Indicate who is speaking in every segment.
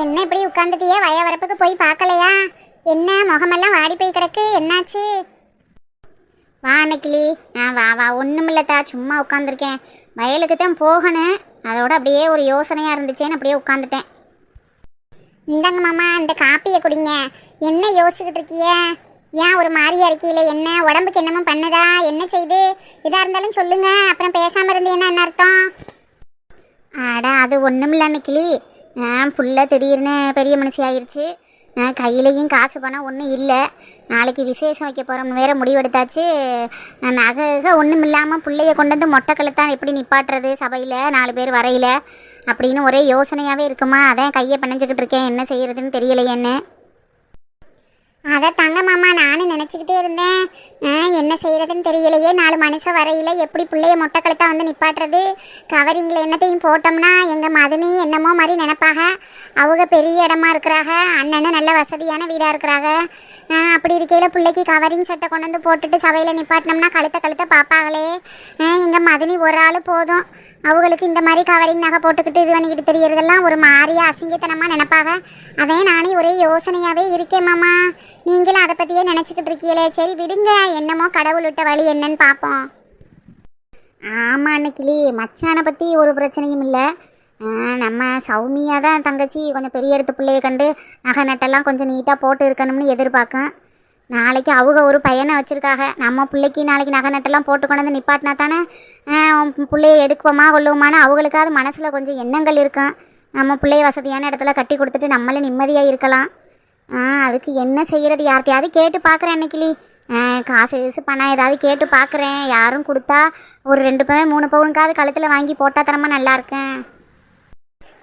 Speaker 1: என்ன இப்படி உட்காந்துட்டியே வய வரப்புக்கு போய் பார்க்கலையா? என்ன முகமெல்லாம் வாடி போய் கிடக்கு? என்னாச்சு? வா அன்னைக்கிளி. ஆ வா வா. ஒன்றுமில்லத்தா சும்மா உட்காந்துருக்கேன் வயலுக்கு தான் போகணும். அதோட அப்படியே ஒரு யோசனையாக இருந்துச்சேன்னு அப்படியே உட்காந்துட்டேன் இந்தாங்க மாமா இந்த காப்பியை குடிங்க. என்ன யோசிச்சுக்கிட்டு இருக்கிய? ஏன் ஒரு மாதிரியா இருக்கீல என்ன? உடம்புக்கு என்னமோ பண்ணதா? என்ன செய்து? இதாக இருந்தாலும் சொல்லுங்க. அப்புறம் பேசாமல் இருந்து என்ன அர்த்தம்? ஆடா அது ஒன்றும் இல்லை அன்னைக்கிளி. புள்ள திடீர்னு பெரிய மனுஷி நான் கையிலையும் காசு பணம் ஒன்றும் இல்லை. நாளைக்கு விசேஷம் வைக்க போகிறோம்னு வேறு முடிவெடுத்தாச்சு. நான் நகை ஒன்றும் இல்லாமல் பிள்ளைய கொண்டு வந்து மொட்டை கழுத்தான் எப்படி நிப்பாட்டுறது சபையில்? நாலு பேர் வரையில. அப்படின்னு ஒரே யோசனையாகவே இருக்குமா? அதான் கையை பிணைஞ்சிக்கிட்டு இருக்கேன். என்ன செய்கிறதுன்னு தெரியலையேன்னு. அதை தங்க மாமா நானும் நினச்சிக்கிட்டே இருந்தேன். என்ன செய்கிறதுன்னு தெரியலையே. நாலு மனுஷன் வரையில எப்படி பிள்ளைய மொட்டை கழுத்தா வந்து நிப்பாட்டுறது? கவரிங்கில் என்னத்தையும் போட்டோம்னா எங்கள் மதுனி என்னமோ மாதிரி நினைப்பாக. அவங்க பெரிய இடமா இருக்கிறாங்க அண்ணனும் நல்ல வசதியான வீடாக இருக்கிறாங்க அப்படி இருக்கையில் பிள்ளைக்கு கவரிங் சட்டை கொண்டு வந்து போட்டுட்டு சபையில் நிப்பாட்டினோம்னா கழுத்த கழுத்த பார்ப்பாங்களே. எங்கள் மதுனி ஒரு ஆள் போதும். அவங்களுக்கு இந்த மாதிரி கவரிங் நகை போட்டுக்கிட்டு இது பண்ணிக்கிட்டு தெரியறதெல்லாம் ஒரு மாறிய அசிங்கத்தனமாக நினப்பாக அதே நானே ஒரே யோசனையாகவே இருக்கேன் மாமா. நீங்களும் அதை பற்றியே நினச்சிக்கிட்டு இருக்கீங்களே. சரி விடுங்க. என்னமோ கடவுள் விட்ட வழி என்னன்னு பார்ப்போம். ஆமாம் அன்னைக்கிளி. மச்சானை பற்றி ஒரு பிரச்சனையும் இல்லை. நம்ம சௌமியா தான் தங்கச்சி கொஞ்சம் பெரிய இடத்து பிள்ளையை கண்டு நகை நட்டெல்லாம் கொஞ்சம் நீட்டாக போட்டு இருக்கணும்னு எதிர்பார்க்கும். நாளைக்கு அவங்க ஒரு பையனை வச்சுருக்காங்க. நம்ம பிள்ளைக்கு நாளைக்கு நகை நட்டெல்லாம் போட்டு கொண்டு வந்து நிப்பாட்டினா தானே பிள்ளைய எடுக்குவோமா கொள்ளுவோமான்னு அவங்களுக்காவது மனசில் கொஞ்சம் எண்ணங்கள் இருக்கும். நம்ம பிள்ளைய வசதியான இடத்துல கட்டி கொடுத்துட்டு நம்மளே நிம்மதியாக இருக்கலாம். ஆ அதுக்கு என்ன செய்கிறது யார்கிட்டயாவது கேட்டு பார்க்குறேன் அன்னைக்கிளி. காசு கீசு பணம் ஏதாவது கேட்டு பார்க்குறேன். யாரும் கொடுத்தா ஒரு ரெண்டு பவுன் மூணு பவுனுக்காவது கழுத்தில் வாங்கி போட்டால் தரமா நல்லா இருக்கேன்.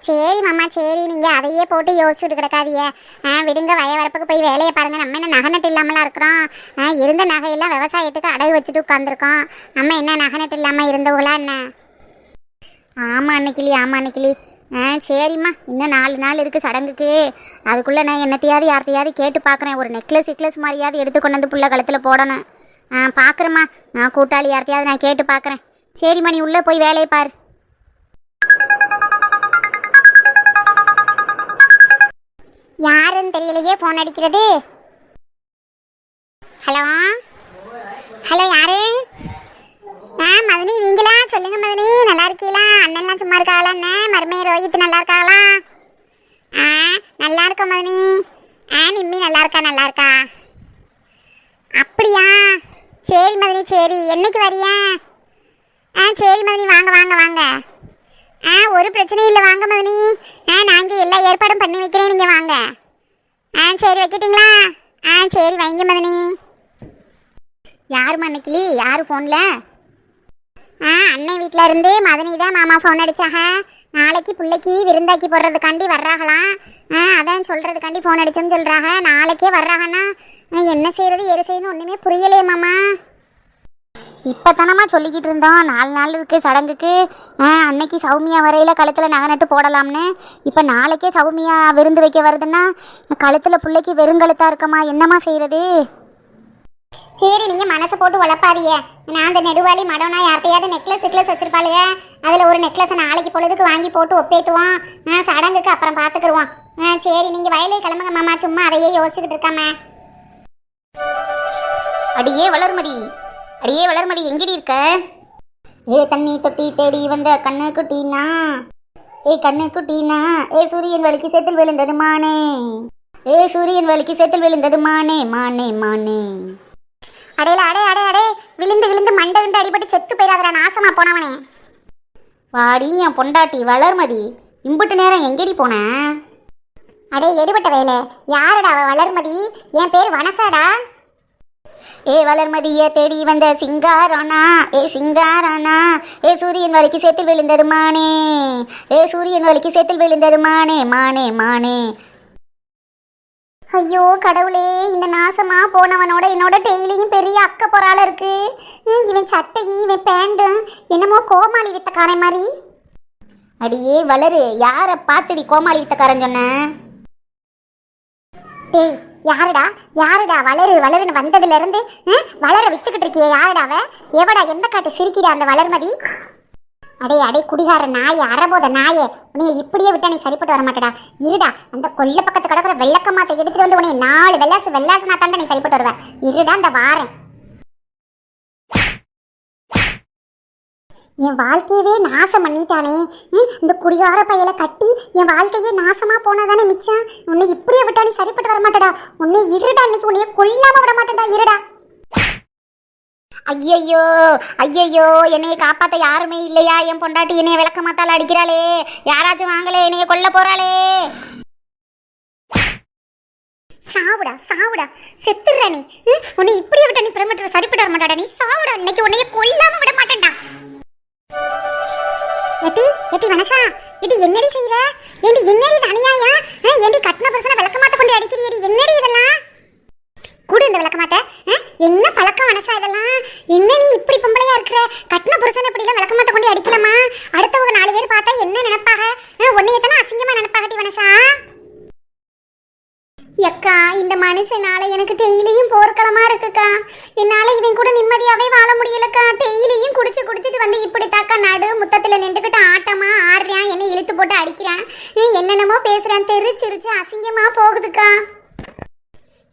Speaker 1: சரி மாமா சரி. நீங்கள் அதையே போட்டு யோசிச்சுட்டு கிடக்காதீங்க. ஆ விடுங்க வய வரப்புக்கு போய் வேலையை பாருங்கள் நம்ம என்ன நகை நட்டு இல்லாமலாம் இருக்கிறோம்? ஆ இருந்த நகையெல்லாம் விவசாயத்துக்கு அடகு வச்சுட்டு உட்காந்துருக்கோம் நம்ம என்ன நகை நட்டு இல்லாமல் இருந்தவங்களா என்ன? ஆமாம் அன்னைக்கிளி ஆமாம் அன்னைக்கிளி. ஆ சரிம்மா. இன்னும் நாலு நாள் இருக்குது சடங்குக்கு. அதுக்குள்ளே நான் என்னத்தையாவது யார்த்தையாவது கேட்டு பார்க்குறேன். ஒரு நெக்லஸ் நெக்லஸ் மாதிரியாவது எடுத்து கொண்டு வந்து புள்ள கழுத்தில் போடணும். ஆ பார்க்குறேம்மா நான் கூட்டாளி யார்த்தையாவது நான் கேட்டு பார்க்குறேன். சரிம்மா நீ உள்ளே போய் வேலையை பாரு. தெரியலையே ஃபோன் அடிக்கிறது. ஹலோ ஹலோ யாரு? ஆ மதனி நீங்களா? சொல்லுங்க மதனி. நல்லா இருக்கீங்களா? அண்ணன்லாம் சும்மா இருக்காங்களா அண்ணன் மருமையை ரோஹித் நல்லா இருக்காங்களா? ஆ நல்லா இருக்கோம் மதனி. ஆ நிம்மி நல்லா இருக்கா நல்லா இருக்கா? அப்படியா? சரி மதனி சரி. என்னைக்கு வரியா? ஆ சரி மதனி. வாங்க வாங்க வாங்க. ஆ ஒரு பிரச்சனையும் இல்லை. வாங்க மதனி. ஆ நாங்கள் எல்லா ஏற்பாடும் பண்ணி வைக்கிறேன். நீங்கள் வாங்க. ஆ சரி வைக்கட்டுங்களா? ஆ சரி வைங்க மதனி. யாருமா அன்னைக்கு யார் ஃபோனில் ஆ அண்ணன் வீட்டில் இருந்து மதனி தான் மாமா ஃபோன் அடித்தாங்க நாளைக்கு பிள்ளைக்கு விருந்தாக்கி போடுறதுக்காண்டி வர்றாங்களாம் ஆ அதான் சொல்கிறதுக்காண்டி ஃபோன் அடித்தேன்னு சொல்கிறாங்க நாளைக்கே வர்றாங்கன்னா என்ன செய்கிறது எது செய்யணும் ஒன்றுமே புரியலையே மாமா. இப்போ தானம்மா சொல்லிக்கிட்டு இருந்தோம். நாலு நாள் இருக்கு சடங்குக்கு. அன்னைக்கு சௌமியா வரையில் கழுத்தில் நகை நட்டு போடலாம்னு. இப்போ நாளைக்கே சௌமியா விருந்து வைக்க வருதுன்னா கழுத்தில் பிள்ளைக்கு வெறுங்கழுத்தாக இருக்கமா என்னம்மா செய்கிறது சரி நீங்க மனசை போட்டு உழப்பாதீங்க நான் அந்த நெடுவாளி மடம்னா யார்கிட்டயாவது நெக்லஸ் நெக்லஸ் வச்சிருப்பாளுங்க அதுல ஒரு நெக்லஸை நாளைக்கு பொழுதுக்கு வாங்கி போட்டு ஒப்பேத்துவோம். ஆ சடங்குக்கு அப்புறம் பாத்துக்கிருவோம். ஆ சரி நீங்க வயலே கிளம்புங்க மாமா சும்மா அதையே யோசிச்சுக்கிட்டு இருக்காம. அடியே வளர்மதி. அடியே வளர்மதி எங்கடி இருக்க? ஏ தண்ணி தொட்டி தேடி வந்த கண்ணு குட்டினா ஏ கண்ணு குட்டினா ஏ சூரியன் வலிக்கு சேத்தில் விழுந்தது மானே. ஏ சூரியன் வலிக்கு சேத்தில் விழுந்தது மானே மானே மானே. அடையில அடே அடே அடே விழுந்து விழுந்து மண்டை விண்டு அடிபட்டு செத்து போயிடாதடா நாசமா போனவனே. வாடி என் பொண்டாட்டி வளர்மதி இம்புட்டு நேரம் எங்கடி போன? அடே எடுபட்ட வேலை. யாருடா வளர்மதி? என் பேர் வனசாடா? ஏ வளர்மதிய தேடி வந்த சிங்காரானா ஏ சிங்காரானா ஏ சூரியன் வலிக்கு சேத்தில் விழுந்தது மானே ஏ சூரியன் வலிக்கு சேத்தில் விழுந்தது மானே மானே மானே. ஐயோ கடவுளே இந்த நாசமா போனவனோட என்னோட டெய்லியும் பெரிய அக்க பொறால இருக்கு. இவன் சட்டையும் இவன் பேண்டும் என்னமோ கோமாளி வித்தக்காரன் மாதிரி. அடியே வளரு யாரை பார்த்துடி கோமாளி வித்தக்காரன் சொன்ன? டேய் யாருடா? யாருடா? வளரு வளருன்னு வந்ததுல இருந்து வளர வித்துக்கிட்டு இருக்கியே யாருடா அவ எவடா எந்த காட்டு சிரிக்கிறா அந்த வளர்மதி? அடே அடே குடிகார நாய அறபோத நாயே உன்னைய இப்படியே விட்டா நீ சரிப்பட்டு வர மாட்டடா இருடா அந்த கொல்ல பக்கத்து கிடக்குற வெள்ளக்கமாத்தை எடுத்துட்டு வந்து உன்னை நாலு வெள்ளாசு வெள்ளாசுனா தாண்டா நீ சரிப்பட்டு வருவேன் இருடா அந்த வாரேன். என் வாழ்க்கையவே நாசம் பண்ணிட்டானே. இந்த குடிகார பையலை கட்டி என் வாழ்க்கையே நாசமா போனாதானே மிச்சம்? உன்னை இப்படியே விட்டா நீ சரிப்பட்டு வர மாட்டடா உன்னை இருடா இன்னைக்கு உன்னைய கொல்லாம விட மாட்டேன்டா இருடா. ஐயையோ ஐயையோ என்னைய காப்பாற்ற யாருமே இல்லையா? என் பொண்டாட்டி என்னைய விளக்க மாத்தால அடிக்கிறாளே. யாராச்சும் வாங்கலே என்னைய கொல்ல போறாளே. சாவுடா சாவுடா. செத்துடுறா நீ. உன்னை இப்படியே விட்டா நீ பிரமட்டு சரிப்பட்டு வர மாட்டாடா நீ சாவுடா இன்னைக்கு உன்னைய கொல்லாம விட மாட்டேன்டா எட்டி எட்டி மனசா. எட்டி என்னடி செய்யற ஏண்டி என்னடி இது அநியாயம்? ஏண்டி கட்டின பர்சனை விளக்க மாத்த கொண்டு அடிக்கிறீடி என்னடி இதெல்லாம்? கூட இந்த விளக்க மாத்த என்ன பழக்கம் மனசா இதெல்லாம்? என்ன நீ இப்படி பொம்பளையா இருக்கிற? கட்டின புருஷன் இப்படி எல்லாம் விளக்க மாத்த கொண்டு அடிக்கலாமா? அடுத்தவங்க நாலு பேர் பார்த்தா என்ன நினைப்பாக ஆ, உன்னைய அசிங்கமா நினைப்பாகட்டி மனசா? எக்கா இந்த மனுஷனால எனக்கு டெய்லியும் போர்க்களமா இருக்குக்கா. என்னால இவன் கூட நிம்மதியாவே வாழ முடியலக்கா. டெய்லியும் குடிச்சு குடிச்சிட்டு வந்து இப்படி தாக்கா நடு முத்தத்துல நின்றுக்கிட்டு ஆட்டமா ஆடுறான் என்னை இழுத்து போட்டு நீ என்னென்னமோ பேசுறான் தெரிச்சிருச்சு அசிங்கமா போகுதுக்கா.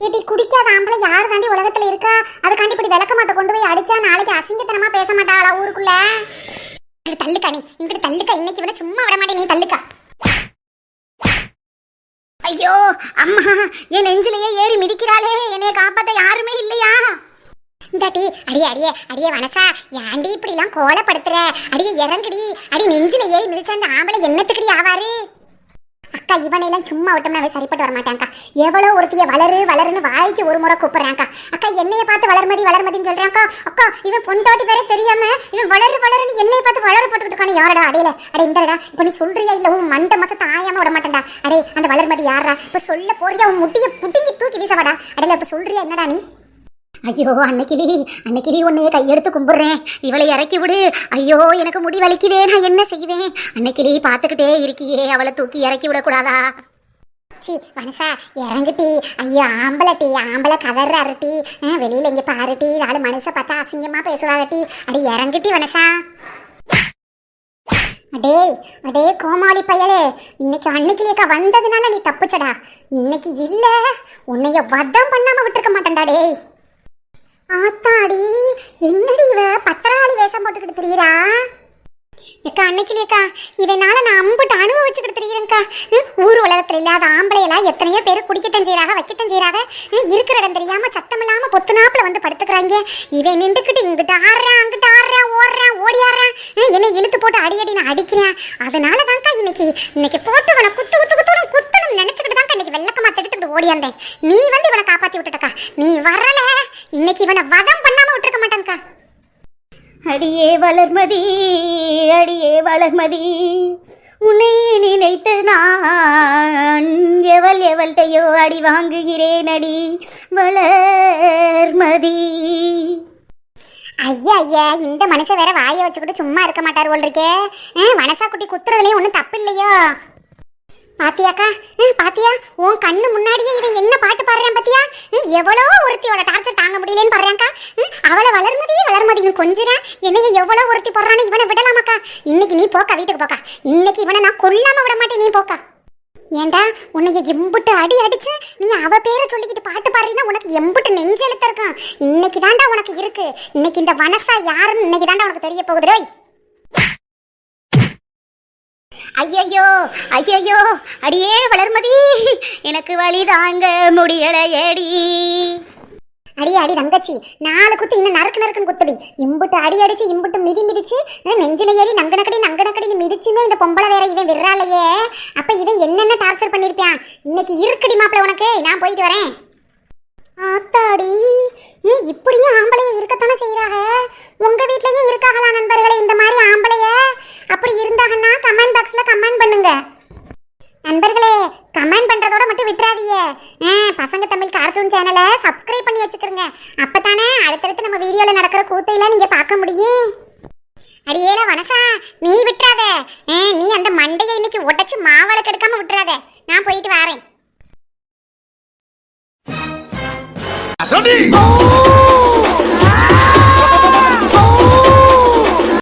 Speaker 1: ஏடி குடிக்காத ஆம்பளை யார் தாண்டி உலகத்துல இருக்கா? அதுக்காண்டி இப்படி விளக்க விளக்கமாத்த கொண்டு போய் அடிச்சா நாளைக்கு அசிங்கத்தனமா பேச மாட்டாளா ஊருக்குள்ள? இங்கிட்டு தள்ளுக்கா நீ. இங்கிட்டு தள்ளுக்கா. இன்னைக்கு விட சும்மா விட மாட்டேன். நீ தள்ளுக்கா. ஐயோ அம்மா. என் நெஞ்சிலேயே ஏறி மிதிக்கிறாளே. என்னைய காப்பாத்த யாருமே இல்லையா? இந்தாட்டி அடியே அடியே அடியே வனசா ஏன்டி இப்படிலாம் கோலப்படுத்துற? அடியே இறங்குடி. அடி நெஞ்சில ஏறி மிதிச்ச அந்த ஆம்பளை என்னத்துக்குடி ஆவாரு? அக்கா இவனையெல்லாம் சும்மா விட்டோம்னா அவன் சரிப்பட்டு வரமாட்டாங்க்கா எவ்வளோ ஒருத்திய வளரு வளருன்னு வாய்க்கு ஒரு முறை கூப்பிடுறான்க்கா. அக்கா என்னைய பார்த்து வளர்மதி வளர்மதின்னு சொல்கிறாங்கக்கா அக்கா இவன் பொண்டாட்டி வேற தெரியாம இவன் வளரு வளருன்னு என்னைய பார்த்து வளர போட்டுக்கிட்டு யாரடா அடையில? அடே இந்தடா இப்போ நீ சொல்றியா இல்ல உன் மண்டை மசத்தை தாயாம விட மாட்டேன்டா அடே அந்த வளர்மதி யாரா இப்போ சொல்ல போறியா? உன் முட்டியை புட்டிங்கி தூக்கி வீசவாடா அடையில இப்போ சொல்றியா என்னடா நீ? ஐயோ அன்னைக்கிளி அன்னைக்கிளி உன்னைய கையெடுத்து கும்பிடுறேன். இவளை இறக்கி விடு. ஐயோ எனக்கு முடி வலிக்குதே நான் என்ன செய்வேன்? அன்னைக்கிளி பார்த்துக்கிட்டே இருக்கியே அவளை தூக்கி இறக்கி விடக்கூடாதா? சி மனசா இறங்குட்டி. ஐயோ ஆம்பளை டீ ஆம்பளை கதறாரு டீ. வெளியில் வெளியில இங்க பாரு டீ. நாலு மனுஷ பார்த்தா அசிங்கமா பேசுவாங்க டீ. அடி இறங்குட்டி மனசா அடே அடே கோமாளி பயலே. இன்னைக்கு அன்னைக்கிலேக்கா வந்ததுனால நீ தப்புச்சடா. இன்னைக்கு இல்லை. உன்னைய வதம் பண்ணாம விட்டுருக்க மாட்டேன்டா டேய். ஆத்தாடி என்னடி இவ? பத்திராளி வேஷம் போட்டுக்கிட்டு தெரியுறா? ஏக்கா அன்னைக்கிலேக்கா இவனால நான் அம்புட்டு அனுபவிச்சுக்கிட்டு தெரியுறேங்க்கா ஊர் உலகத்தில் இல்லாத ஆம்பளையெல்லாம் எத்தனையோ பேர் குடிக்கட்டும் செய்கிறாங்க வைக்கட்டும் செய்கிறாங்க இருக்கிற இடம் தெரியாம சத்தம் இல்லாம பொத்துனாப்புல வந்து படுத்துக்கிறாங்க. இவன் நின்றுக்கிட்டு இங்கிட்டு ஆடுறான் அங்கிட்டு ஆடுறான் ஓடுறான் ஓடி ஆடுறான் என்னை இழுத்து போட்டு அடி அடி நான் அடிக்கிறேன் அதனால தான்க்கா இன்னைக்கு இன்னைக்கு போட்டு உன குத்து குத்து குத்துன்னு குத்தணும் நினைச்சுக்கிட்டு தான்க்கா இன்னைக்கு வெள்ளக்கமா எடுத்துக்கிட்டு ஓடியாந்தேன். நீ வந்து இவனை காப்பாத்தி விட்டுட்டக்கா. நீ வரல. இன்னைக்கு இவனை வதம் பண்ணாம விட்டுருக்க மாட்டான்க்கா.
Speaker 2: அடியே வளர்மதி அடியே வளர்மதி உன்னை நினைத்து நான் எவள் எவள்கிட்டையோ அடி வாங்குகிறேன் அடி வளர்மதி.
Speaker 1: ஐயா ஐயா இந்த மனுஷன் வேற வாயை வச்சுக்கிட்டு சும்மா இருக்க மாட்டார் போல் இருக்கே. மனசா குட்டி குத்துறதுலயும் ஒன்றும் தப்பு இல்லையோ? பாத்தியாக்கா? பாத்தியா? உன் கண்ணு முன்னாடியே இவன் என்ன பாட்டு பாடுறான் பாத்தியா? எவ்வளோ ஒருத்தியோட டார்ச்சர் தாங்க முடியலன்னு பாடுறான்க்கா. அவளை வளர்மதியே வளர்மதியும் கொஞ்சிறேன் என்னைய எவ்வளோ ஒருத்தி போடுறான்னு இவனை விடலாமாக்கா. இன்னைக்கு நீ போக்கா வீட்டுக்கு போக்கா. இன்னைக்கு இவனை நான் கொல்லாம விட மாட்டேன் நீ போக்கா. ஏண்டா உன்னைய எம்புட்டு அடி அடிச்சு நீ அவ பேரை சொல்லிக்கிட்டு பாட்டு பாடுறீன்னா உனக்கு எம்புட்டு நெஞ்செழுத்த இருக்கான் இன்னைக்கு தாண்டா உனக்கு இருக்கு. இன்னைக்கு இந்த வனசா யாருன்னு இன்னைக்கு தாண்டா உனக்கு தெரிய போகுது. ரோய்
Speaker 2: ஐயையோ ஐயையோ அடியே வளர்மதி எனக்கு வழி தாங்க முடியலையடி.
Speaker 1: அடி அடி தங்கச்சி நாலு குத்து இன்னும் நறுக்கு நறுக்குன்னு குத்துடி. இம்புட்டு அடி அடிச்சு இம்புட்டு மிதி மிதிச்சு நெஞ்சில ஏறி நங்கு நக்கடி நங்கு மிதிச்சுமே இந்த பொம்பளை வேற இவன் விடுறாளையே அப்ப இவன் என்னென்ன டார்ச்சர் பண்ணிருப்பான்? இன்னைக்கு இருக்குடி மாப்பிள்ள உனக்கு நான் போயிட்டு வரேன். ஆத்தாடி ஏன் இப்படியும் ஆம்பளைய இருக்கத்தானே செய்யறாங்க உங்க வீட்லயும் இருக்காங்களா நண்பர்களே இந்த மாதிரி ஆம்பளைய? அப்படி இருந்தாங்கன்னா கமெண்ட் பாக்ஸ்ல கமெண்ட் பண்ணுங்க. நண்பர்களே கமெண்ட் பண்றதோட மட்டும் விட்டுறாதீங்க. ஆ, பசங்க தமிழ் கார்ட்டூன் சேனலை சப்ஸ்கிரைப் பண்ணி வச்சுக்கிறங்க அப்பதானே அடுத்தடுத்து நம்ம வீடியோல நடக்கிற கூத்தையெல்லாம் நீங்க பார்க்க முடியும். அடியேல வனசா நீ விட்டுறாத. ஆ, நீ அந்த மண்டையை இன்னைக்கு உடைச்சு மாவளக்கு எடுக்காம விட்டுறாத. நான் போயிட்டு வரேன்.